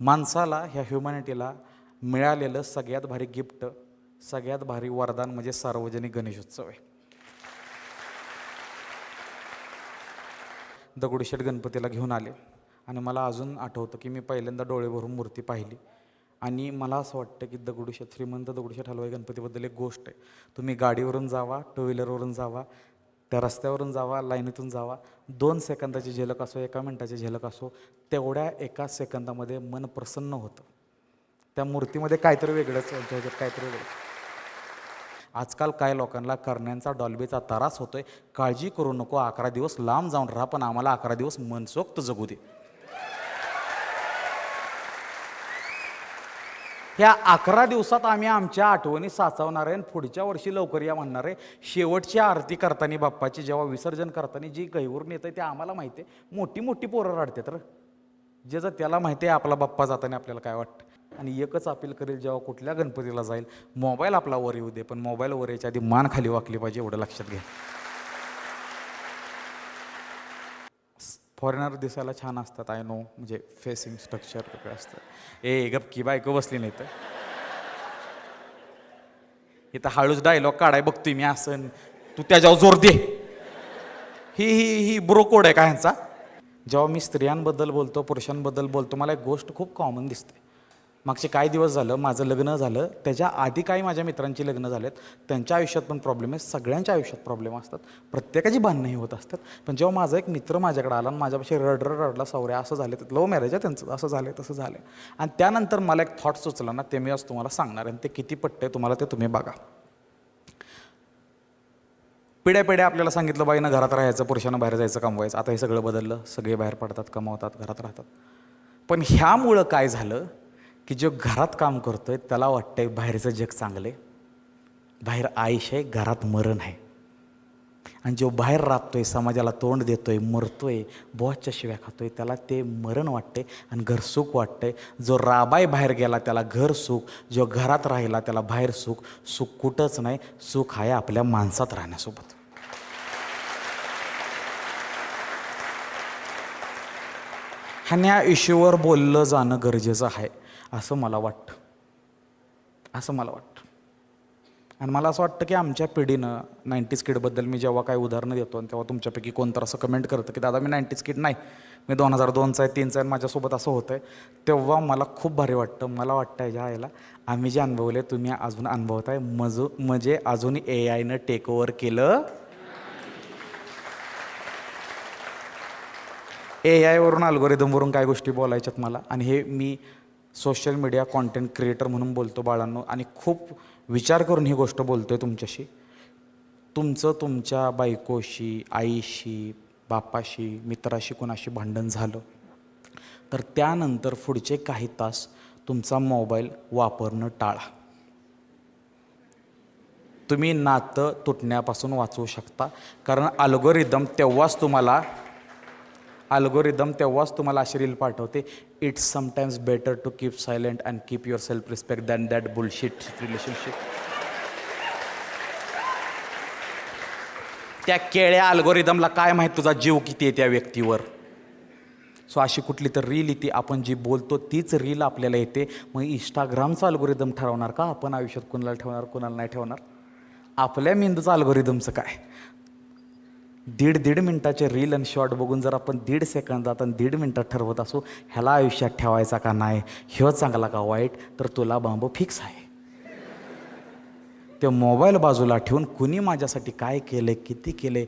माणसाला ह्या ह्युमॅनिटीला मिळालेलं सगळ्यात भारी गिफ्ट सगळ्यात भारी वरदान म्हणजे सार्वजनिक गणेशोत्सव आहे. दगडूशेठ गणपतीला घेऊन आले आणि मला अजून आठवतं की मी पहिल्यांदा डोळे भरून मूर्ती पाहिली. आणि मला असं वाटतं की दगडूशेठ श्रीमंत दगडूशेठ हलवाई गणपतीबद्दल एक गोष्ट आहे. तुम्ही गाडीवरून जावा टू व्हीलरवरून जावा त्या रस्त्यावरून जावा लाईनीतून जावा. दोन सेकंदाची झलक असो एका मिनटाची झलक असो तेवढ्या एका सेकंदामध्ये मन प्रसन्न होतं. त्या मूर्तीमध्ये काहीतरी वेगळंच ह्याच्यात काहीतरी वेगळं. आजकाल काय लोकांना करण्यांचा डॉल्बीचा त्रास होतोय. काळजी करू नको अकरा दिवस लांब जाऊन राहा पण आम्हाला अकरा दिवस मनसोक्त जगू दे. ह्या अकरा दिवसात आम्ही आमच्या आठवणी साचवणार आहे आणि पुढच्या वर्षी लवकर या म्हणणार आहे. शेवटची आरती करताना बाप्पाची जेव्हा विसर्जन करताना जी गैवरून येतं ते आम्हाला माहिती आहे. मोठी मोठी पोरं रडते तर जे जर त्याला माहिती आहे आपला बाप्पा जाताना आपल्याला काय वाटतं? आणि एकच अपील करेल जेव्हा कुठल्या गणपतीला जाईल मोबाईल आपला वर येऊ दे पण मोबाईल वर यायच्या आधी मान खाली वाकली पाहिजे एवढं लक्षात घ्या. फॉरेनर दिसायला छान असतात आय नो म्हणजे फेसिंग स्ट्रक्चर वगैरे असतं ए गप की बायको बसली नाही तर. इथं हळूच डायलॉग काढाय बघतोय मी असं. तू त्याच्यावर जोर दे. ही ही ही ब्रो कोड आहे का ह्यांचा? जेव्हा मी स्त्रियांबद्दल बोलतो पुरुषांबद्दल बोलतो मला एक गोष्ट खूप कॉमन दिसते. मागचे काही दिवस झालं माझं लग्न झालं त्याच्या आधी काही माझ्या मित्रांची लग्न झालेत त्यांच्या आयुष्यात पण प्रॉब्लेम आहे सगळ्यांच्या आयुष्यात प्रॉब्लेम असतात. प्रत्येकाची भांडणंही होत असतात. पण जेव्हा माझा एक मित्र माझ्याकडे आला आणि माझ्यापाशी रड रड रडला सवऱ्या असं झालं लव्ह मॅरेज आहे त्यांचं असं झालं तसं झालं. आणि त्यानंतर मला एक थॉट सुचला ना ते मी आज तुम्हाला सांगणार आणि ते किती पट्टे तुम्हाला ते तुम्ही बघा. पिढ्या पिढ्या आपल्याला सांगितलं बाईनं घरात राहायचं पुरुषांना बाहेर जायचं कमवायचं. आता हे सगळं बदललं सगळे बाहेर पडतात कमावतात घरात राहतात. पण ह्यामुळं काय झालं? की जो घरात काम करतो आहे त्याला वाटतंय बाहेरचं जग चांगले बाहेर आयुष आहे घरात मरण आहे. आणि जो बाहेर राबतोय समाजाला तोंड देतोय मरतोय बॉसच्या शिव्या खातोय त्याला ते मरण वाटते आणि घर सुख वाटतंय. जो राबाय बाहेर गेला त्याला घर सुख. जो घरात राहिला त्याला बाहेर सुख. सुख कुठंच नाही सुख आहे आपल्या माणसात राहण्यासोबत. ह्या इश्यूवर बोललं जाणं गरजेचं आहे. असं मला वाटतं. असं मला वाटतं. आणि मला असं वाटतं की आमच्या पिढीनं नाईन्टीज किडबद्दल मी जेव्हा काही उदाहरणं देतो आणि तेव्हा तुमच्यापैकी कोणतं असं कमेंट करतं की दादा मी नाईन्टीज किड नाही. मी दोन हजार दोनचा आहे तीनचा आहे माझ्यासोबत असं होतं आहे तेव्हा मला खूप भारी वाटतं. मला वाटतं आहे ह्या याला आम्ही जे अनुभवले तुम्ही अजून अनुभवताय. मज म्हणजे अजून ए आयनं टेक ओव्हर केलं. ए आयवरून अल्गोरिदमवरून काय गोष्टी बोलायच्यात मला. आणि हे मी सोशल मीडिया कॉन्टेंट क्रिएटर म्हणून बोलतो बाळांनो. आणि खूप विचार करून ही गोष्ट बोलतो आहे तुमच्याशी. तुमचं तुमच्या बायकोशी आईशी बापाशी मित्राशी कोणाशी भांडण झालं तर त्यानंतर पुढचे काही तास तुमचा मोबाईल वापरणं टाळा. तुम्ही नातं तुटण्यापासून वाचवू शकता. कारण अल्गोरिदम तेव्हाच तुम्हाला अल्गोरिदम तेव्हाच तुम्हाला अशी रील पाठवते. It's sometimes better to keep silent and keep your self respect than that bullshit relationship त्या केळ्या अल्गोरिदमला काय माहीत तुझा जीव किती आहे त्या व्यक्तीवर? सो अशी कुठली तर रील येते. आपण जी बोलतो तीच रील आपल्याला येते. मग इंस्टाग्रामचा अल्गोरिदम ठरवणार का? आपण आयुष्यात कोणाला ठेवणार कोणाला नाही ठेवणार? आपल्या मेंदूचं अल्गोरिदमचं काय? दीड दीड मिनटाचे रील आणि शॉर्ट बघून जर आपण दीड सेकंदात आणि दीड मिनटात ठरवत असू ह्याला आयुष्यात ठेवायचा का नाही? ह्यो चांगला का वाईट? तर तुला बांबू फिक्स आहे. ते मोबाईल बाजूला ठेवून कुणी माझ्यासाठी काय केलं किती केलं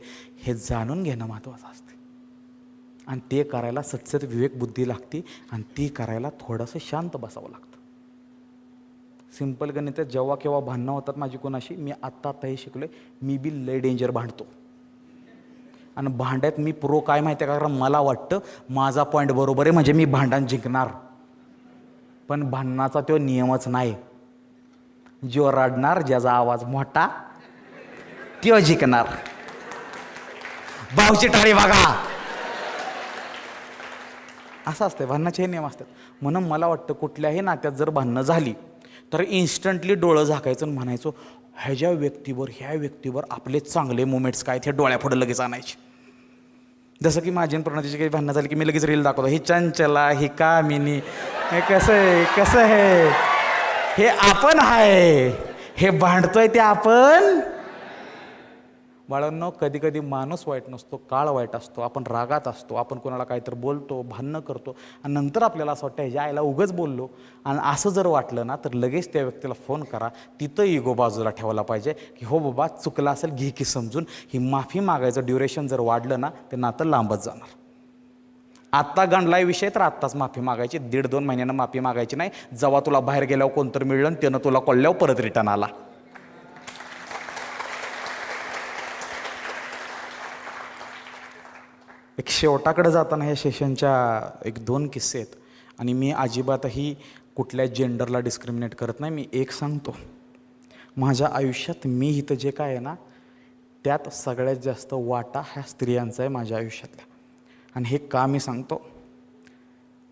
हे जाणून घेणं महत्त्वाचं असते. आणि ते करायला सत्सत विवेक बुद्धी लागते आणि ती करायला थोडंसं शांत बसावं लागतं. सिंपल गणित जेव्हा केव्हा भांडणं होतात माझी कोणाशी मी आत्ता आत्ता हे शिकलो मी बी लय डेंजर भांडतो. आणि भांड्यात मी प्रो काय माहिती आहे का? कारण मला वाटतं माझा पॉईंट बरोबर आहे म्हणजे मी भांडण जिंकणार. पण भांडणाचा तो नियमच नाही. जो रडणार ज्याचा आवाज मोठा त्यो जिंकणार. भाऊची टाळी बघा. असं असतं भांडणाचे हे नियम असतात. म्हणून मला वाटतं कुठल्याही नात्यात जर भांडणं झाली तर इन्स्टंटली डोळं झाकायचं आणि म्हणायचो ह्याच्या व्यक्तीवर ह्या व्यक्तीवर आपले चांगले मुमेंट्स काय ते डोळ्यापुढे लगेच आणायचे. जसं की माझी प्रणतीची काही भांडणं झाली की मी लगेच रील दाखवतो. ही चंचला ही कामिनी हे कसं आहे कसं आहे? हे आपण आहे. हे भांडतोय ते आपण बाळांनो कधी कधी माणूस वाईट नसतो काळ वाईट असतो आपण रागात असतो आपण कोणाला काहीतरी बोलतो भांडणं करतो आणि नंतर आपल्याला असं वाटतं ह्याच्या आईला उगंच बोललो आणि असं जर वाटलं ना तर लगेच त्या व्यक्तीला फोन करा. तिथं इगो बाजूला ठेवला पाहिजे की हो बाबा चुकलं असेल घे की समजून. ही माफी मागायचं ड्युरेशन जर वाढलं ना ते नातं लांबच जाणार. आत्ता गणलाय विषय तर आत्ताच माफी मागायची. दीड दोन महिन्यानं माफी मागायची नाही. जेव्हा तुला बाहेर गेल्यावर कोणतरी मिळलं त्यानं तुला कळल्यावर परत रिटर्न आला. एक शेवटाकडे जाताना ह्या सेशनच्या एक दोन किस्से आहेत. आणि मी अजिबातही कुठल्या जेंडरला डिस्क्रिमिनेट करत नाही. मी एक सांगतो. माझ्या आयुष्यात मी इथं जे काय आहे ना त्यात सगळ्यात जास्त वाटा ह्या स्त्रियांचा आहे माझ्या आयुष्यातल्या. आणि हे का मी सांगतो?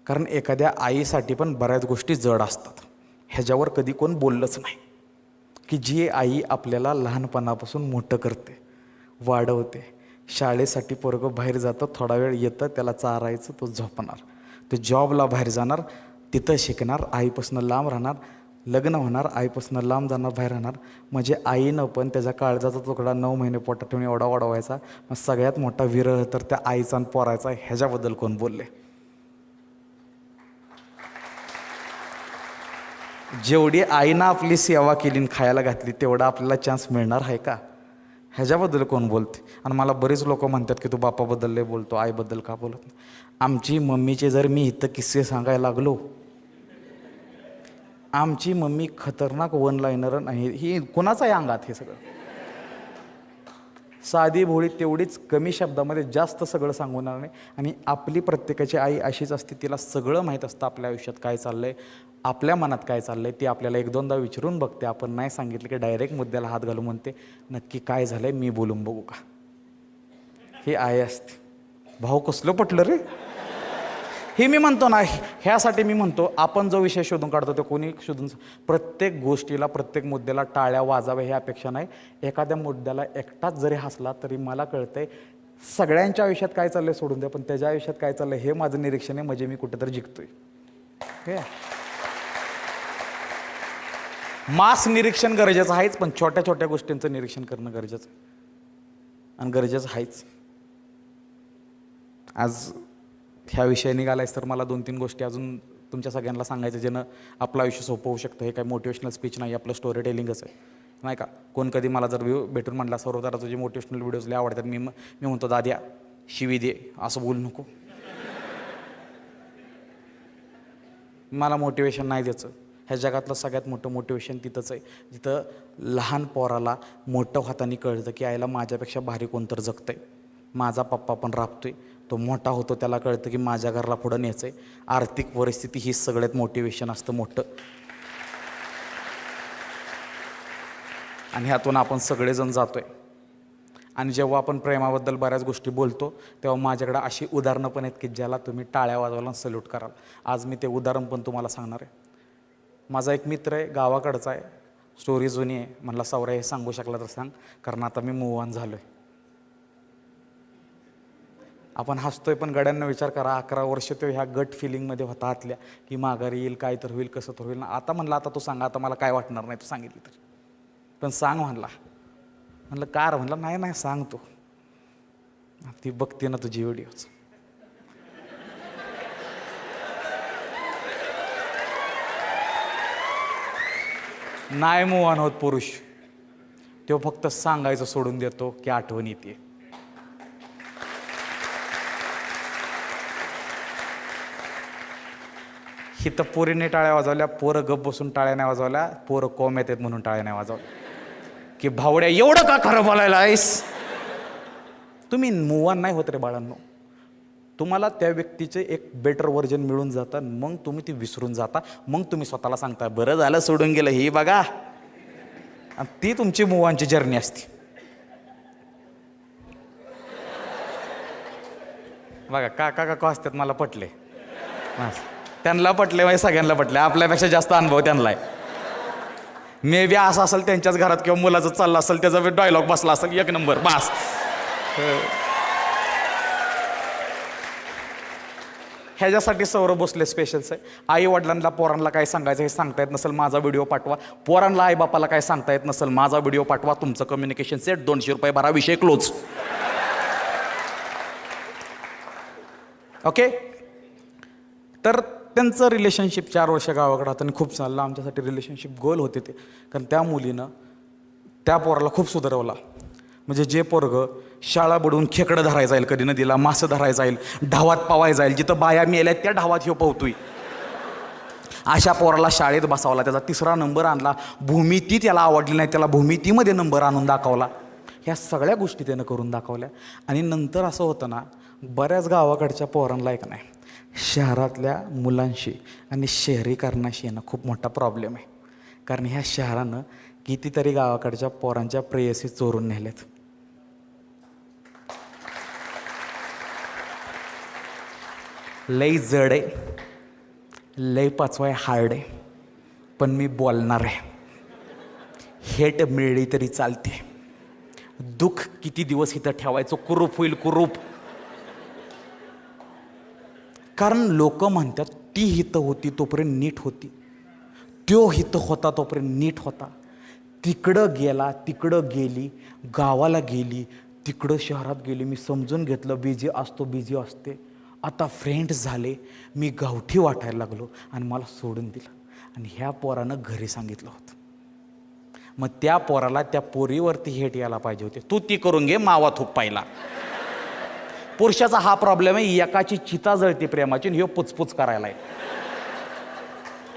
कारण एखाद्या आईसाठी पण बऱ्याच गोष्टी जड असतात. ह्याच्यावर कधी कोण बोललंच नाही. की जी आई आपल्याला लहानपणापासून मोठं करते वाढवते शाळेसाठी पोरगं बाहेर जातं थोडा वेळ येतं त्याला चारायचं तो झोपणार. तो जॉबला बाहेर जाणार तिथं शिकणार आईपासून लांब राहणार लग्न होणार आईपासून लांब जाणार बाहेर राहणार. म्हणजे आईनं पण त्याच्या काळजाचा तुकडा नऊ महिने पोटात ठेवून एवढा वाढवायचा. मग सगळ्यात मोठा विरह तर त्या आईचा आणि पोरायचा ह्याच्याबद्दल कोण बोलले? जेवढी आईनं आपली सेवा केली आणि खायला घातली तेवढा आपल्याला चान्स मिळणार आहे का? ह्याच्याबद्दल कोण बोलते? आणि मला बरेच लोक म्हणतात की तू बापाबद्दल लय बोलतो आईबद्दल का बोलत नाही? आमची मम्मीचे जर मी इथं किस्से सांगायला लागलो आमची मम्मी खतरनाक वन लाईनर नाही ही कोणाचं आहे अंगात हे सगळं. साधी भोळी तेवढीच कमी शब्दामध्ये जास्त सगळं सांगणार नाही. आणि आपली प्रत्येकाची आई अशीच असते तिला सगळं माहीत असतं आपल्या आयुष्यात काय चाललंय. आपल्या मनात काय चाललं आहे ती आपल्याला एक दोनदा विचारून बघते. आपण नाही सांगितलं की डायरेक्ट मुद्द्याला हात घालून म्हणते नक्की काय झालंय मी बोलून बघू का? हे आहे असते. भाऊ कसलं पटलं रे? हे मी म्हणतो ना ह्यासाठी मी म्हणतो आपण जो विषय शोधून काढतो तो कोणी शोधून प्रत्येक गोष्टीला प्रत्येक मुद्द्याला टाळ्या वाजाव्या ही अपेक्षा नाही. एखाद्या मुद्द्याला एकटाच जरी हसला तरी मला कळतंय सगळ्यांच्या आयुष्यात काय चाललंय सोडून द्या पण त्याच्या आयुष्यात काय चाललंय हे माझं निरीक्षण आहे म्हणजे मी कुठेतरी जिंकतोय. आहे मास निरीक्षण गरजेचं आहेच पण छोट्या छोट्या गोष्टींचं निरीक्षण करणं गरजेचं. आणि गरजेचं आहेच. आज ह्या विषय निघालायस तर मला दोन तीन गोष्टी अजून तुमच्या सगळ्यांना सांगायचं ज्यानं आपलं आयुष्य सोपं होऊ शकतं. हे काही मोटिवेशनल स्पीच नाही आपलं स्टोरी टेलिंगच आहे. नाही का? कोण कधी मला जर व्ह्यू भेटून म्हणला सर्वदाराचं तुझे मोटिवेशनल व्हिडिओज लय आवडतात. मी मी म्हणतो दाद्या शिवी दे असं बोलू नको. मला मोटिवेशन नाही द्यायचं. ह्या जगातलं सगळ्यात मोठं मोटिवेशन तिथंच आहे. जिथं लहान पोराला मोठं हाताने कळतं की आईला माझ्यापेक्षा भारी कोणतर आहे माझा पप्पा पण राबतो आहे तो मोठा होतो त्याला कळतं की माझ्या घराला पुढं न्यायचं आहे आर्थिक परिस्थिती ही सगळ्यात मोटिवेशन असतं मोठं. आणि ह्यातून आपण सगळेजण जातो आहे आणि जेव्हा आपण प्रेमाबद्दल बऱ्याच गोष्टी बोलतो तेव्हा माझ्याकडे अशी उदाहरणं पण आहेत की ज्याला तुम्ही टाळ्या वाजवायला सल्यूट कराल. आज मी ते उदाहरण पण तुम्हाला सांगणार आहे. माझा एक मित्र आहे गावाकडचा आहे. स्टोरी जुनी आहे. म्हणला सौर्या हे सांगू शकला तर सांग कारण आता मी मूव ऑन झालो आहे आपण हसतोय पण गड्यांना विचार करा अकरा वर्ष तो ह्या गट फिलिंगमध्ये होता आतल्या की माघारी येईल काय तर होईल कसं तर होईल. आता म्हणलं आता तू सांगा आता मला काय वाटणार नाही तू सांगितली तर. पण सांग म्हणला. म्हणलं कार? म्हणलं नाही नाही सांग तू. ती बघते ना तुझी व्हिडिओच नाही मोहन होत पुरुष. तो फक्त सांगायचं सोडून देतो की आठवण येते. हिथं पोरीने टाळ्या वाजवल्या पोरं गप बसून टाळ्या नाही वाजवल्या पोरं कोम येतात म्हणून टाळ्या नाही वाजवल्या. की भावड्या एवढं का खरं बोलायला आहेस तुम्ही मुवान नाही होत रे बाळांनो. तुम्हाला त्या व्यक्तीचे एक बेटर व्हर्जन मिळून जातं मग तुम्ही ती विसरून जाता. मग तुम्ही स्वतःला सांगता बरं झालं सोडून गेलं ही बघा. आणि ती तुमची मुवांची जर्नी असते. बघा काका काका असतात मला पटले. त्यांना पटले म्हणजे सगळ्यांना पटले. आपल्यापेक्षा जास्त अनुभव त्यांना आहे. मे बी असं असेल त्यांच्याच घरात किंवा मुलाचं चाललं असेल त्याचा डायलॉग बसला असेल एक नंबर बास. ह्याच्यासाठी सौरभ भोसले स्पेशल्स आहे आई वडिलांना पोरांना काय सांगायचं हे सांगता येत नसेल माझा व्हिडिओ पाठवा. पोरांना आई बापाला काय सांगता येत नसेल माझा व्हिडिओ पाठवा. तुमचं कम्युनिकेशन सेट दोनशे रुपये भरा विषय क्लोज ओके तर त्यांचं रिलेशनशिप चार वर्ष गावाकडे राहताना खूप चाललं आमच्यासाठी रिलेशनशिप गोल होते ते. कारण त्या मुलीनं त्या पोराला खूप सुधारवला. म्हणजे जे पोरग शाळा बुडून खेकडं धरायला जाईल कधी नदीला मासं धरायला जाईल ढावात पावायला जाईल जिथं बाया मेल्या त्या ढावात हे पोहतोय अशा पोराला शाळेत बसावला त्याचा तिसरा नंबर आणला. भूमिती त्याला आवडली नाही त्याला भूमितीमध्ये नंबर आणून दाखवला. ह्या सगळ्या गोष्टी त्यानं करून दाखवल्या. आणि नंतर असं होतं ना बऱ्याच गावाकडच्या पोरांना एक नाही शहरातल्या मुलांशी आणि शहरीकरणाशी ना खूप मोठा प्रॉब्लेम आहे. कारण ह्या शहरानं कितीतरी गावाकडच्या पोरांच्या प्रेयसी चोरून नेल्यात. लई जड आहे लय पाचवाय हार्ड आहे पण मी बोलणार आहे. हेट मिळली तरी चालते. दुःख किती दिवस इथं ठेवायचं? कुरूप होईल कुरूप. कारण लोक म्हणतात ती हितं होती तोपर्यंत नीट होती. त्यो हितं होता तोपर्यंत नीट होता. तिकडं गेला तिकडं गेली गावाला गेली तिकडं शहरात गेली. मी समजून घेतलं बिझी असतो बिझी असते. आता फ्रेंड्स झाले मी गावठी वाटायला लागलो आणि मला सोडून दिलं. आणि ह्या पोरानं घरी सांगितलं होतं. मग त्या पोराला त्या पोरीवरती हेट यायला पाहिजे होते. तू ती करून घे मावा थूक पाहिला. पुरुषाचा हा प्रॉब्लेम आहे एकाची चिता जळते प्रेमाची आणि ह्यो पुचपुच करायला आहे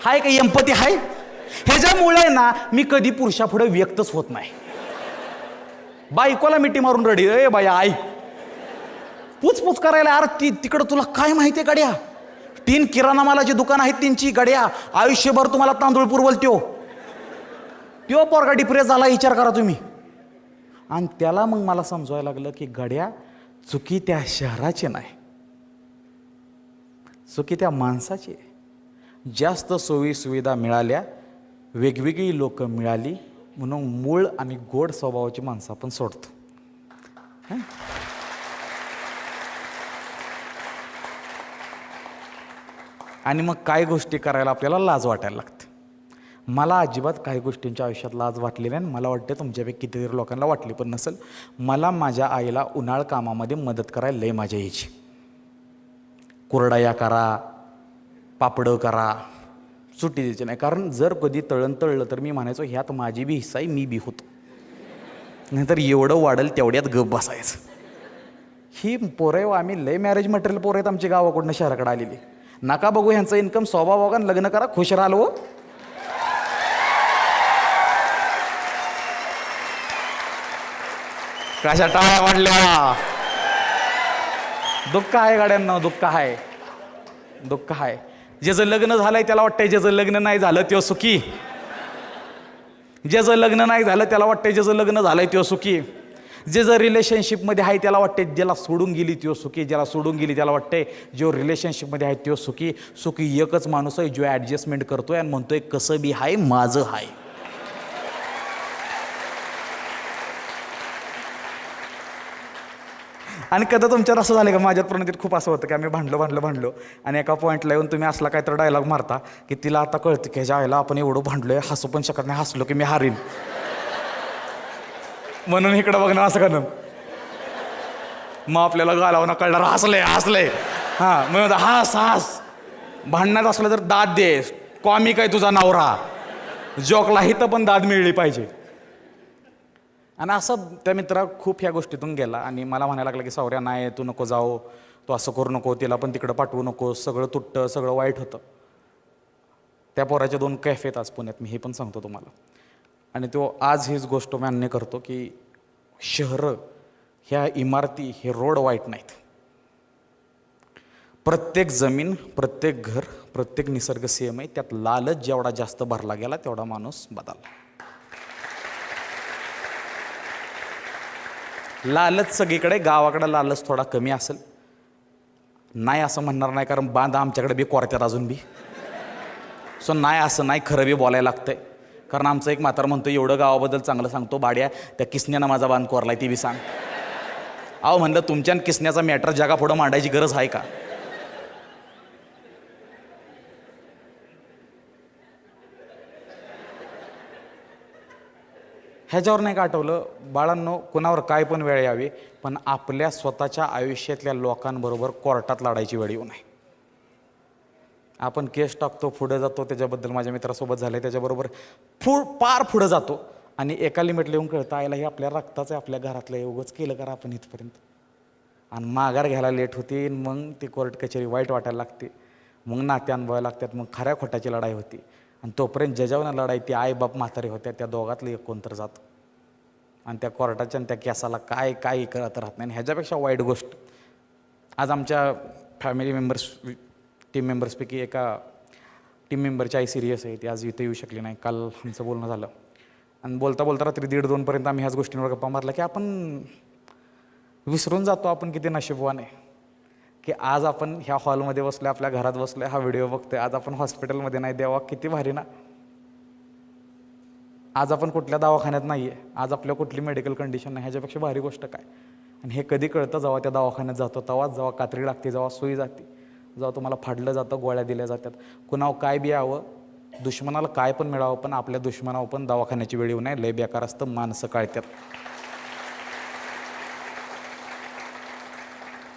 हाय का एम्पती हाय? ह्याच्यामुळे ना मी कधी पुरुषापुढे व्यक्तच होत नाही. बायकोला मिठी मारून रडी ए बाई आई पुचपुच करायला अरे ती तिकडं तुला काय माहिती आहे गड्या? तीन किराणा मालाची दुकान आहेत त्यांची गड्या. आयुष्यभर तुम्हाला तांदूळ पुरवल त्यो त्यो पोरगा डिप्रेस झाला विचार करा तुम्ही. आणि त्याला मग मला समजवायला लागलं की गड्या चुकी त्या शहराची नाही. चुकी त्या माणसाची आहे. जास्त सोयी सुविधा मिळाल्या वेगवेगळी लोक मिळाली म्हणून मूळ आणि गोड स्वभावाची माणसं आपण सोडतो. आणि मग काय गोष्टी करायला आपल्याला लाज वाटायला लागते. मला अजिबात काही गोष्टींच्या आयुष्यात लाज वाटली नाही आणि मला वाटते तुमच्यापैकी कितीतरी लोकांना वाटली पण नसेल. मला माझ्या आईला उन्हाळ कामामध्ये मदत करायला लय माझ्या यायची. कुरडाया करा पापडं करा सुट्टी द्यायची नाही. कारण जर कधी तळण तळलं तर मी म्हणायचो ह्यात माझी बी हिस्सा आहे मी बी होतो. नाहीतर एवढं वाढेल तेवढ्यात गप बसायचं. ही पोरं आम्ही लय मॅरेज मटेरियल पोरं आहेत आमची गावाकडनं शहराकडे आलेली. नका बघू ह्यांचं इन्कम स्वभाव बघा लग्न करा खुश राहिलो हो. कशा टाळ्या वाढल्या. दुःख आहे गाड्यांना दुःख आहे. दुःख आहे. ज्याचं लग्न झालंय त्याला वाटतंय ज्याचं लग्न नाही झालं त्यो सुखी. ज्याचं लग्न नाही झालं त्याला वाटतंय ज्याचं लग्न झालंय त्यो सुखी. जे जर रिलेशनशिपमध्ये आहे त्याला वाटते ज्याला सोडून गेली त्यो सुखी ज्याला सोडून गेली त्याला वाटते जो रिलेशनशिपमध्ये आहे त्यो सुखी सुखी एकच माणूस आहे जो ॲडजस्टमेंट करतोय आणि म्हणतोय कसं बी आहे माझं आहे आणि कदा तुमच्यावर असं झालं का? माझ्यात प्रणतीत म्हणजे खूप असं होतं की आम्ही भांडलो भांडलो भांडलो. आणि एका पॉईंटला येऊन तुम्ही असला काहीतरी डायलॉग मारता की तिला आता कळतं की ह्याच्या आईला आपण एवढं भांडलोय हसू पण शकत नाही हसलो की मी हारीन. म्हणून इकडं बघणं असं करणं. मग आपल्याला गालावं कळणार हसले हसले हां मग हास हास. भांडण्यात असलं तर दाद दे. कॉमिक आहे तुझा नवरा. जॉकला हिथं पण दाद मिळली पाहिजे. आणि असं त्या मित्रा खूप ह्या गोष्टीतून गेला. आणि मला म्हणायला लागलं की सावऱ्या नाही तू नको जाओ तू असं करू नको. तिला पण तिकडं पाठवू नको. सगळं तुटतं सगळं वाईट होतं. त्या पोराच्या दोन कॅफेत आज पुण्यात. मी हे पण सांगतो तुम्हाला. आणि तो आज हीच गोष्ट मान्य करतो की शहरं ह्या इमारती हे रोड वाईट नाहीत. प्रत्येक जमीन प्रत्येक घर प्रत्येक निसर्ग सेम आहे त्यात लालच जेवढा जास्त भरला गेला तेवढा माणूस बदलला. लालच सगळीकडे गावाकडे लालच थोडा कमी असेल. नाही असं म्हणणार नाही कारण बांध आमच्याकडे बी कोरत्यात अजून बी. सो नाही असं नाही खरं बी बोलायला लागतंय. कारण आमचं एक म्हातार म्हणतो एवढं गावाबद्दल चांगलं सांगतो बाड्या त्या किसण्यानं माझा बांध कोरलाय ती बी सांग. अहो म्हणलं तुमच्या किसण्याचा मॅटर जगापुढं मांडायची गरज आहे का? ह्याच्यावर नाही का आठवलं बाळांनो कुणावर काय पण वेळ यावी पण आपल्या स्वतःच्या आयुष्यातल्या लोकांबरोबर कोर्टात लढायची वेळ येऊ नये. आपण केस टाकतो पुढे जातो त्याच्याबद्दल माझ्या मित्रासोबत झालं आहे त्याच्याबरोबर फू पार पुढं जातो. आणि एका लिमिटला येऊन कळतं आयला हे आपल्या रक्ताचं आहे आपल्या घरातलं एवढंच केलं करा आपण इथपर्यंत. आणि माघार घ्यायला लेट होती आणि मग ती कोर्ट कचेरी वाईट वाटायला लागते. मग नाते अनुभवायला लागतात मग खऱ्या खोट्याची लढाई होती. आणि तोपर्यंत ज्याच्यावर लढाई ती आई बाप म्हातारी होत्या त्या दोघातलं एक कोणतर जातं. आणि त्या कोर्टाच्या आणि त्या केसाला काय काय कळत राहत नाही. आणि ह्याच्यापेक्षा वाईट गोष्ट आज आमच्या फॅमिली मेंबर्स टीम मेंबर्सपैकी एका टीम मेंबरची आई सिरियस आहे. ती आज इथे येऊ शकली नाही. काल आमचं बोलणं झालं. आणि बोलता बोलता रात्री दीड दोनपर्यंत आम्ही ह्याच गोष्टींवर गप्पा मारला की आपण विसरून जातो आपण किती नशीबवान आहे. की आज आपण ह्या हॉलमध्ये बसलो आपल्या घरात बसलो हा व्हिडिओ बघतोय. आज आपण हॉस्पिटलमध्ये नाही. देवा किती भारी ना. आज आपण कुठल्या दवाखान्यात नाही आहे आज आपल्या कुठली मेडिकल कंडिशन नाही. ह्याच्यापेक्षा भारी गोष्ट काय? आणि हे कधी कळतं? जेव्हा त्या दवाखान्यात जातो तेव्हाच जेव्हा कात्री लागते जेव्हा सुई जाते. जेव्हा तुम्हाला फाडलं जातं गोळ्या दिल्या जातात. कुणावर काय बी यावं दुश्मनाला काय पण मिळावं पण आपल्या दुश्मनावर पण दवाखान्याची वेळ येऊ नये. लय बेकार असतं माणसं काळतात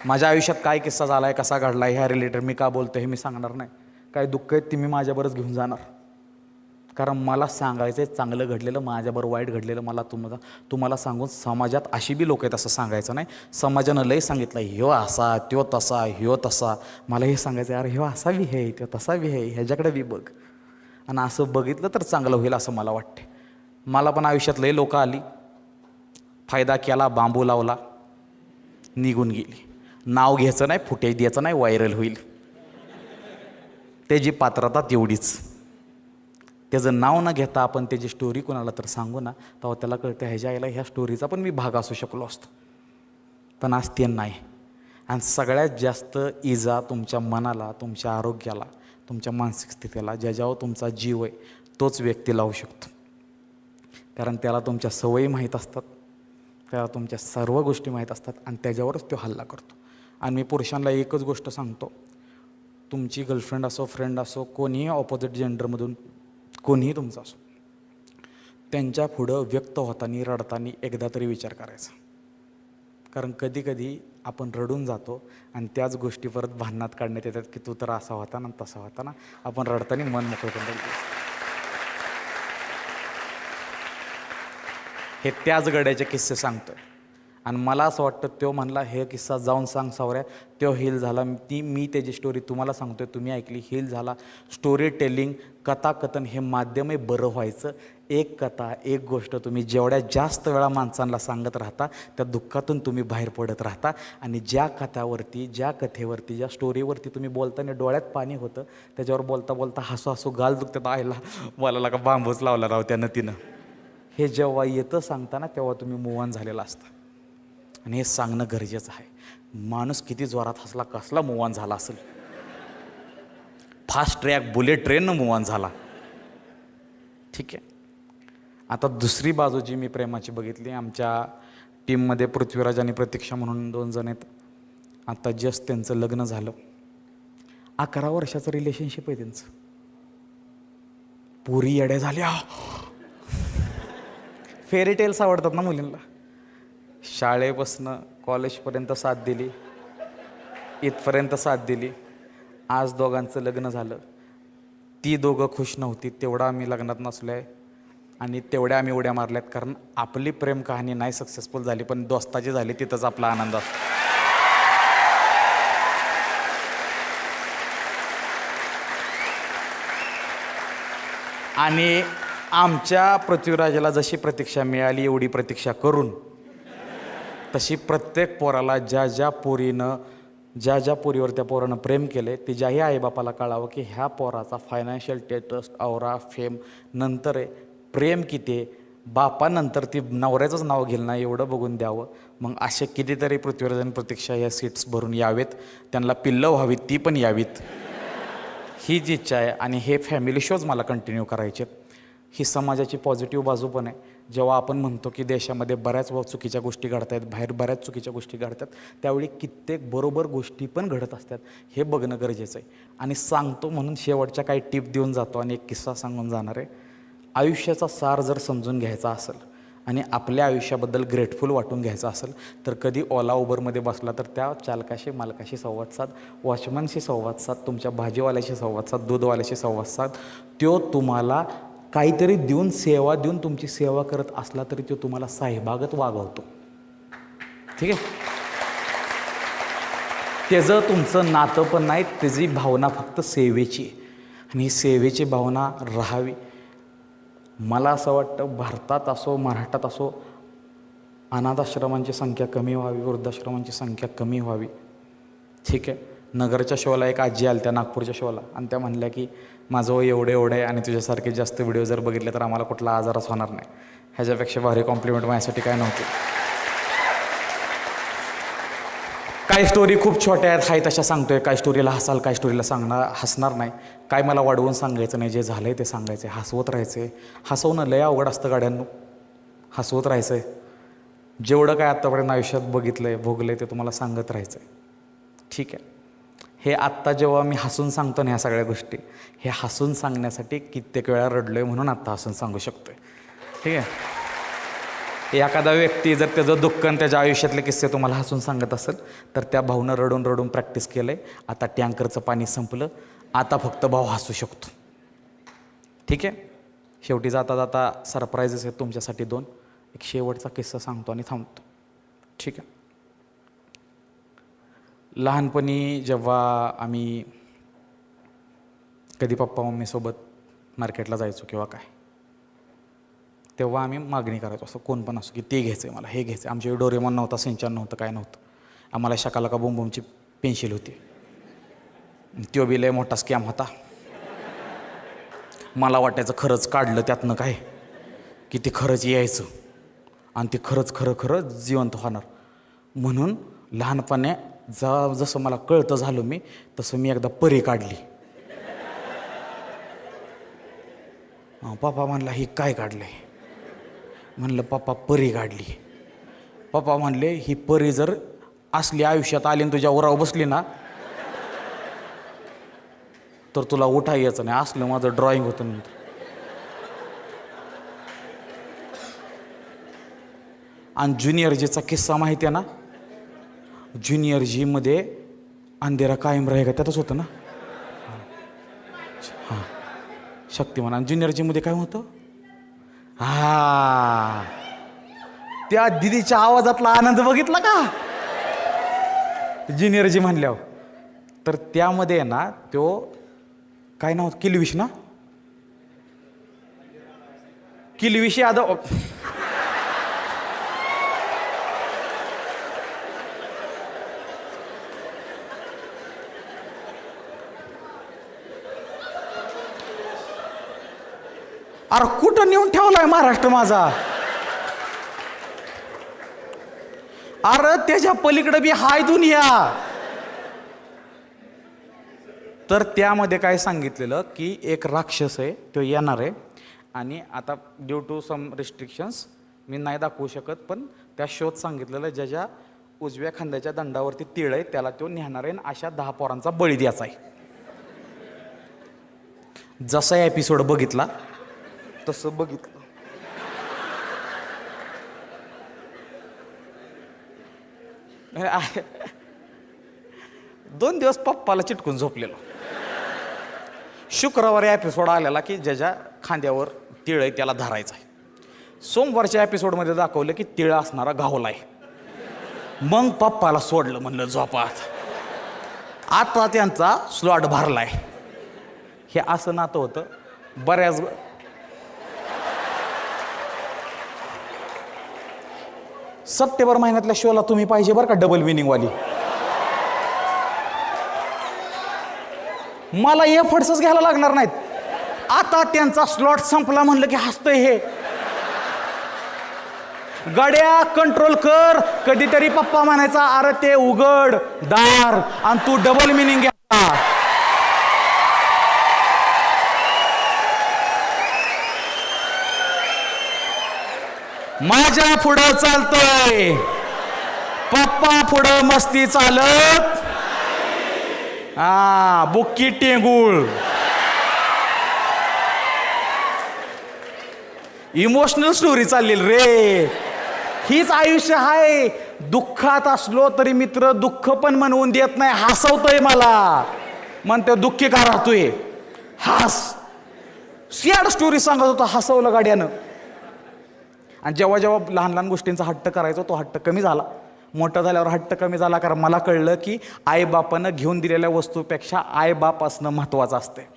माझ्या आयुष्यात काय किस्सा झाला आहे कसा घडला आहे ह्या रिलेटेड मी का बोलतो हे मी सांगणार नाही. काय दुःख आहेत ती मी माझ्याबरच घेऊन जाणार. कारण मला सांगायचं आहे चांगलं घडलेलं माझ्याबरोबर वाईट घडलेलं मला तुम्हाला तुम्हाला सांगून समाजात अशी बी लोक आहेत असं सांगायचं नाही. समाजानं लय सांगितलं ह्यो असा त्यो तसा ह्यो तसा. मला हे सांगायचं अरे ह्यो असा बी हे त्यो तसा बी हे ह्याच्याकडे बी बघ. आणि असं बघितलं तर चांगलं होईल असं मला वाटते मला पण आयुष्यात लय लोकं आली. फायदा केला बांबू लावला निघून गेली. नाव घ्यायचं नाही फुटेज द्यायचं नाही व्हायरल होईल. त्याची पात्रता तेवढीच. त्याचं नाव न घेता आपण त्याची स्टोरी कोणाला तर सांगू ना तेव्हा त्याला कळतं ह्याच्या आईला ह्या स्टोरीचा पण मी भाग असू शकलो असतो. पण आज ते नाही. आणि सगळ्यात जास्त इजा तुमच्या मनाला तुमच्या आरोग्याला तुमच्या मानसिक स्थितीला ज्याच्यावर तुमचा जीव आहे तोच व्यक्ती लावू शकतो. कारण त्याला तुमच्या सवयी माहीत असतात त्याला तुमच्या सर्व गोष्टी माहीत असतात आणि त्याच्यावरच तो हल्ला करतो. आणि मी पुरुषांना एकच गोष्ट सांगतो तुमची गर्लफ्रेंड असो फ्रेंड असो कोणीही ऑपोजिट जेंडरमधून कोणीही तुमचं असो. त्यांच्या पुढं व्यक्त होताना रडताना एकदा तरी विचार करायचा. कारण कधीकधी आपण रडून जातो आणि त्याच गोष्टी परत भांडणात काढण्यात येतात की तू तर असा होता ना तसा होता ना. आपण रडताना मन मोकळं करून हे त्याच गड्याचे किस्से सांगतोय. आणि मला असं वाटतं तो म्हणला हे किस्सा जाऊन सांग सावऱ्या तो हिल झाला. ती मी त्याची स्टोरी तुम्हाला सांगतोय तुम्ही ऐकली हिल झाला. स्टोरी टेलिंग कथाकथन हे माध्यमही बरं व्हायचं. एक कथा एक गोष्ट तुम्ही जेवढ्या जास्त वेळा माणसांना सांगत राहता त्या दुःखातून तुम्ही बाहेर पडत राहता. आणि ज्या कथावरती ज्या कथेवरती ज्या स्टोरीवरती तुम्ही बोलताना डोळ्यात पाणी होतं त्याच्यावर बोलता बोलता हसू हसू गाल दुखतात आयला मला का बांबूच लावला राव त्यानं तिनं हे जेव्हा येतं सांगताना तेव्हा तुम्ही मुवान झालेला असता. आणि हे सांगणं गरजेचं आहे. माणूस किती जोरात हसला कसला मुवान झाला असेल. फास्ट ट्रॅक बुलेट ट्रेननं मुवान झाला. ठीक आहे. आता दुसरी बाजू जी मी प्रेमाची बघितली आमच्या टीममध्ये पृथ्वीराज आणि प्रतीक्षा म्हणून दोन जण आहेत. आता जस्ट त्यांचं लग्न झालं अकरा वर्षाचं रिलेशनशिप आहे त्यांचं. पुरी येड्या झाल्या. फेरी टेल्स आवडतात ना मुलींना? शाळेपासनं कॉलेजपर्यंत साथ दिली. इथपर्यंत साथ दिली. आज दोघांचं लग्न झालं. ती दोघं खुश नव्हती तेवढा आम्ही लग्नात नसलो आहे आणि तेवढ्या आम्ही उड्या मारल्यात कारण आपली प्रेम कहाणी नाही सक्सेसफुल झाली पण दोस्ताची झाली तिथंच आपला आनंद असतो. आणि आमच्या पृथ्वीराजाला जशी प्रतीक्षा मिळाली एवढी प्रतीक्षा करून तशी प्रत्येक पोराला ज्या ज्या पोरीनं ज्या ज्या पोरीवर त्या पोरानं प्रेम केले तिच्याही ज्याही आईबापाला कळावं की ह्या पोराचा फायनान्शियल टेटस औरा फेम नंतर आहे. प्रेम किती आहे? बापानंतर ती नवऱ्याचंच नाव घेईल ना एवढं बघून द्यावं. मग असे कितीतरी पृथ्वीराजन प्रतीक्षा या सीट्स भरून यावेत. त्यांना पिल्लं व्हावीत ती पण यावीत. ही जी इच्छा आहे आणि हे फॅमिली शोज मला कंटिन्यू करायचे ही समाजाची पॉझिटिव्ह बाजू पण आहे. जेव्हा आपण म्हणतो की देशामध्ये बऱ्याच व चुकीच्या गोष्टी घडत आहेत बाहेर बऱ्याच चुकीच्या गोष्टी घडतात त्यावेळी कित्येक बरोबर गोष्टी पण घडत असतात. हे बघणं गरजेचं आहे. आणि सांगतो म्हणून शेवटच्या काही टिप देऊन जातो आणि एक किस्सा सांगून जाणार आहे. आयुष्याचा सार जर समजून घ्यायचा असेल आणि आपल्या आयुष्याबद्दल ग्रेटफुल वाटून घ्यायचं असेल तर कधी ओला उबरमध्ये बसला तर त्या चालकाशी मालकाशी संवाद साध. वॉचमनशी संवाद साध. तुमच्या भाजीवाल्याशी संवाद साध. दूधवाल्याशी संवाद साध. तो तुम्हाला काहीतरी देऊन सेवा देऊन तुमची सेवा करत असला तरी तो तुम्हाला साहेबागत वागवतो. ठीक आहे? त्याचं तुमचं नातं पण नाही त्याची भावना फक्त सेवेची आहे. आणि ही सेवेची भावना राहावी. मला असं वाटतं भारतात असो महाराष्ट्रात असो अनाथाश्रमांची संख्या कमी व्हावी वृद्धाश्रमांची संख्या कमी व्हावी. ठीक आहे? नगरच्या शोला एक आजी आल्या त्या नागपूरच्या शोला. आणि त्या म्हणल्या की माझं वय एवढं एवढं आहे आणि तुझ्यासारखे जास्त व्हिडिओ जर बघितले तर आम्हाला कुठला आजारच होणार नाही. ह्याच्यापेक्षा भारी कॉम्प्लिमेंट माझ्यासाठी काय नव्हती. काही स्टोरी खूप छोट्या आहेत हाय तशा सांगतोय. काय स्टोरीला हसाल काय स्टोरीला सांगणार हसणार नाही. काय मला वाढवून सांगायचं नाही जे झालं आहे ते सांगायचं आहे हसवत राहायचं आहे हसवणं लय अवघड असतं गाड्यांनो. हसवत राहायचं आहे जेवढं काय आत्तापर्यंत आयुष्यात बघितलं आहे भोगलं आहे ते तुम्हाला सांगत राहायचं आहे ठीक आहे. हे आत्ता जेव्हा मी हसून सांगतो ना ह्या सगळ्या गोष्टी हे हसून सांगण्यासाठी कित्येक वेळा रडलो आहे म्हणून आत्ता हसून सांगू शकतो आहे ठीक आहे? एखादा व्यक्ती जर त्याचं दुःख आणि त्याच्या आयुष्यातले किस्से तुम्हाला हसून सांगत असेल तर त्या भाऊनं रडून रडून प्रॅक्टिस केलं आहे आता टँकरचं पाणी संपलं. आता फक्त भाऊ हसू शकतो. ठीक आहे? शेवटी जाता जाता सरप्राईजेस आहेत तुमच्यासाठी दोन. एक शेवटचा किस्सा सांगतो आणि थांबतो. ठीक आहे? लहानपणी जेव्हा आम्ही कधी पप्पा मम्मीसोबत मार्केटला जायचो किंवा काय तेव्हा आम्ही मागणी करायचो असं कोण पण असो की ते घ्यायचं आहे मला हे घ्यायचं आहे आमच्या डोरेमॉन नव्हता सिंचन नव्हतं काय नव्हतं. आम्हाला शकाला का बुमबुमची पेन्सिल होती. त्यो बी लय मोठा स्कॅम होता. मला वाटायचं खरंच काढलं त्यातनं काय की ते खरंच यायचं. आणि ते खरंच खरं खरं जिवंत होणार. म्हणून लहानपणे जा जसं मला कळतं झालं मी तसं मी एकदा परी काढली. पप्पा म्हणला ही काय काढलंय? म्हणलं पप्पा परी काढली. पप्पा म्हणले ही परी जर असली आयुष्यात आली आणि तुझ्या उरावर बसली ना तर तुला उठा यायचं नाही. असलं माझं ड्रॉइंग होतं नंतर आणि ज्युनियर जीचा किस्सा माहिती आहे ना? ज्युनियर जीमध्ये अंधेरा कायम राहील का? त्यातच होतं ना? हां. शक्तिमान. आणि ज्युनियर जीमध्ये काय होतं? हा. त्या दिदीच्या आवाजातला आनंद बघितला का? ज्युनियर जी म्हणल्यावर. तर त्यामध्ये आहे ना तो काय नाव? किलविश ना? किलविश यादव. अरे कुठं नेऊन ठेवलाय महाराष्ट्र माझा? अरे त्याच्या पलीकडे बी हाय दुनिया. तर त्यामध्ये काय सांगितलेलं की एक राक्षस आहे तो येणार आहे. आणि आता ड्यू टू सम रिस्ट्रिक्शन्स मी नाही दाखवू शकत पण त्या शोध सांगितलेलं ज्याच्या उजव्या खांद्याच्या दंडावरती तिळ आहे त्याला तो नेणार आहे आणि अशा दहा पोरांचा बळी द्यायचा आहे. जसा एपिसोड बघितला तसं बघितलं. दोन दिवस पप्पाला चिटकून झोपलेलो. शुक्रवारी एपिसोड आलेला की ज्याच्या खांद्यावर तिळ आहे त्याला धरायचा आहे. सोमवारच्या एपिसोडमध्ये दाखवलं की तिळ असणारा गावला आहे. मग पप्पाला सोडलं म्हणलं झोपात आता. त्यांचा स्लॉट भरलाय. हे असं नातं होतं. बऱ्याच सप्टेंबर महिन्यातल्या शोला तुम्ही पाहिजे बरं का डबल विनिंगवाली मला एफर्ट्सच घ्यायला लागणार नाहीत. आता त्यांचा स्लॉट संपला म्हणलं की हसतंय हे. गड्या कंट्रोल कर. कधीतरी पप्पा म्हणायचा अरे ते उघड दार. आणि तू डबल मिनिंग घ्या माझ्या पुढं चालतोय. पप्पा पुढं मस्ती चालत. हा बुक्की टेंगुळ. इमोशनल स्टोरी चाललेली रे. हीच आयुष्य आहे दुःखात असलो तरी मित्र दुःख पण म्हणवून देत नाही हसवतोय मला. म्हणते दुःखी का राहतोय? हास. सॅड स्टोरी सांगत होता हसवलं गाड्यानं. आणि जेव्हा जेव्हा लहान लहान गोष्टींचा हट्ट करायचा तो हट्ट कमी झाला. मोठं झाल्यावर हट्ट कमी झाला कारण मला कळलं की आईबापानं घेऊन दिलेल्या वस्तूपेक्षा आईबाप असणं महत्त्वाचं असते.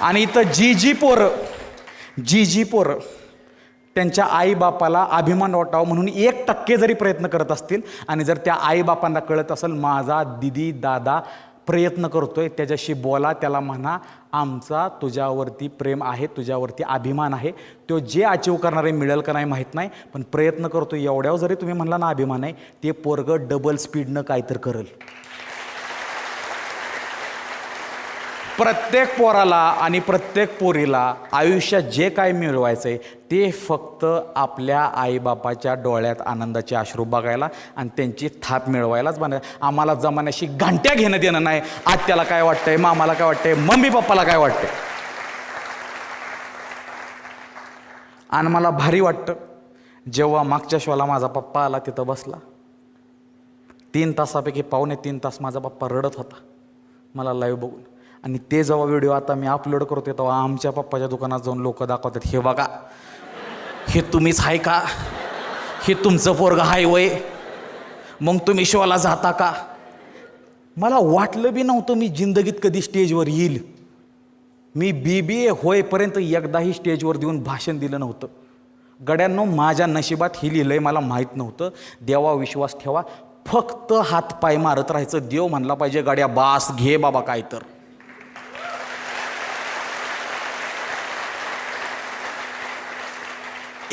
आणि इथं जी जी पोरं जी जी पोरं त्यांच्या आईबापाला अभिमान वाटावं म्हणून एक टक्के जरी प्रयत्न करत असतील आणि जर त्या आईबापांना कळत असेल माझा दिदी दादा प्रयत्न करतोय त्याच्याशी बोला त्याला म्हणा आमचा तुझ्यावरती प्रेम आहे तुझ्यावरती अभिमान आहे. तो जे अचीव करणारे मिळेल का नाही माहीत नाही पण प्रयत्न करतो एवढ्यावर जरी तुम्ही म्हणला ना अभिमान आहे ते पोरगं डबल स्पीडनं काहीतरी करेल. प्रत्येक पोराला आणि प्रत्येक पोरीला आयुष्यात जे काय मिळवायचं आहे ते फक्त आपल्या आईबापाच्या डोळ्यात आनंदाचे अश्रू बघायला आणि त्यांची थाप मिळवायलाच बन आम्हाला जमान्याशी घंट्या घेणं देणं नाही. आत्याला काय वाटतंय? मामाला काय वाटतंय? मम्मी पप्पाला काय वाटतंय? आणि मला भारी वाटतं जेव्हा मागच्या शोला माझा पप्पा आला तिथं बसला तीन तासापैकी पावणे तीन तास माझा पप्पा रडत होता. मला लाईव्ह बघून. आणि ते जेव्हा व्हिडिओ आता मी अपलोड करतोय तेव्हा आमच्या पप्पाच्या दुकानात जाऊन लोक दाखवतात हे बघा हे तुम्हीच आहे का? हे तुमचं पोरग हाय वय? मग तुम्ही शोला जाता का? मला वाटलं बी नव्हतं मी जिंदगीत कधी स्टेजवर येईल. मी बी बी ए होईपर्यंत एकदाही स्टेजवर देऊन भाषण दिलं नव्हतं. गड्यांनो माझ्या नशिबात हे लिहिलंय मला माहीत नव्हतं. देवा विश्वास ठेवा फक्त हातपाय मारत राहायचं देव म्हणला पाहिजे गाड्या बास घे बाबा काय तर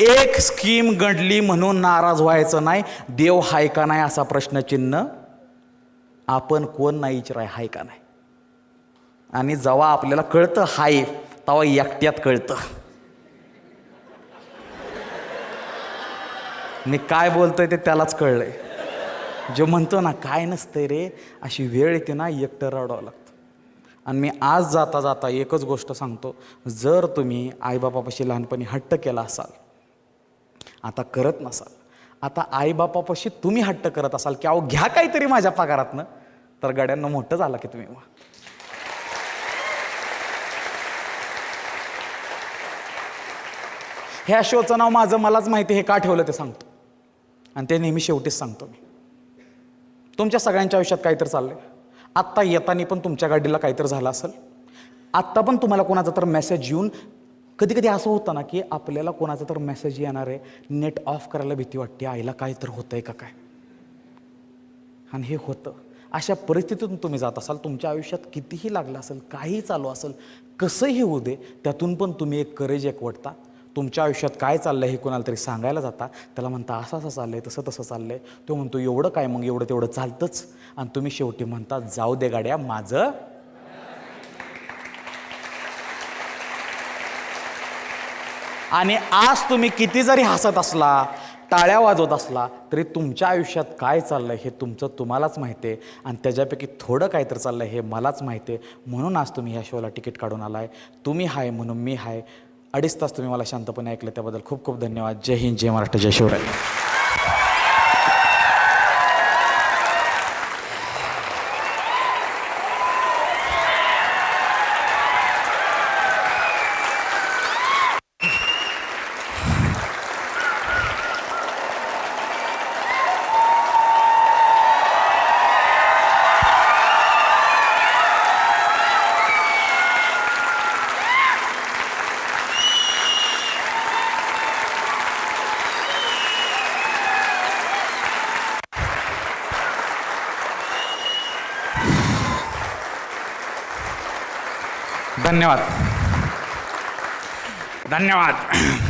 एक स्कीम घडली म्हणून नाराज व्हायचं नाही. देव हाय का नाही असा प्रश्नचिन्ह? आपण कोण नाही विचाराय हाय का नाही? आणि जेव्हा आपल्याला कळतं हाय तेव्हा एकट्यात कळतं. मी काय बोलतोय ते त्यालाच कळलंय. जे म्हणतो ना काय नसतंय रे अशी वेळ येते ना एकटं रडावं लागतं. आणि मी आज जाता जाता एकच गोष्ट सांगतो. जर तुम्ही आईबापापाशी लहानपणी हट्ट केला असाल आता करत नसाल. आता आईबापापाशी तुम्ही हट्ट करत असाल की अहो घ्या काहीतरी माझ्या पगारातनं. तर गाड्यांना मोठं झालं की तुम्ही ह्या शोचं नाव माझं मलाच माहिती हे का ठेवलं ते सांगतो. आणि ते नेहमी शेवटीच सांगतो मी. तुमच्या सगळ्यांच्या आयुष्यात काहीतरी चाललंय. आत्ता येताना पण तुमच्या गाडीला काहीतरी झालं असेल. आत्ता पण तुम्हाला कोणाचा तर मेसेज येऊन कधी कधी असं होतं ना की आपल्याला कोणाचा तर मेसेज येणार आहे नेट ऑफ करायला भीती वाटते आईला काय तर आहे का काय? आणि हे होतं. अशा परिस्थितीतून तुम्ही जात असाल तुमच्या आयुष्यात कितीही लागलं असेल काहीही चालू असेल कसंही होऊ दे त्यातून पण तुम्ही एक करेज एकवटता. तुमच्या आयुष्यात काय चाललंय हे कोणाला तरी सांगायला जाता. त्याला म्हणता असं असं चाललं आहे तसं तसं चाललं आहे तो म्हणतो एवढं काय मग एवढं तेवढं चालतंच. आणि तुम्ही शेवटी म्हणता जाऊ दे गाड्या माझं आणि आज तुम्ही किती जरी हसत असला टाळ्या वाजवत असला तरी तुमच्या आयुष्यात काय चाललंय हे तुमचं तुम्हालाच माहिती आहे. आणि त्याच्यापैकी थोडं काय तर आहे हे मलाच माहिती आहे. म्हणून आज तुम्ही ह्या शोला तिकीट काढून आलाय. तुम्ही हाय म्हणून मी हाय. अडीच तास तुम्ही मला शांतपणे ऐकलं त्याबद्दल खूप खूप धन्यवाद. जय हिंद जय महाराष्ट्र जय शिवराय. धन्यवाद. धन्यवाद.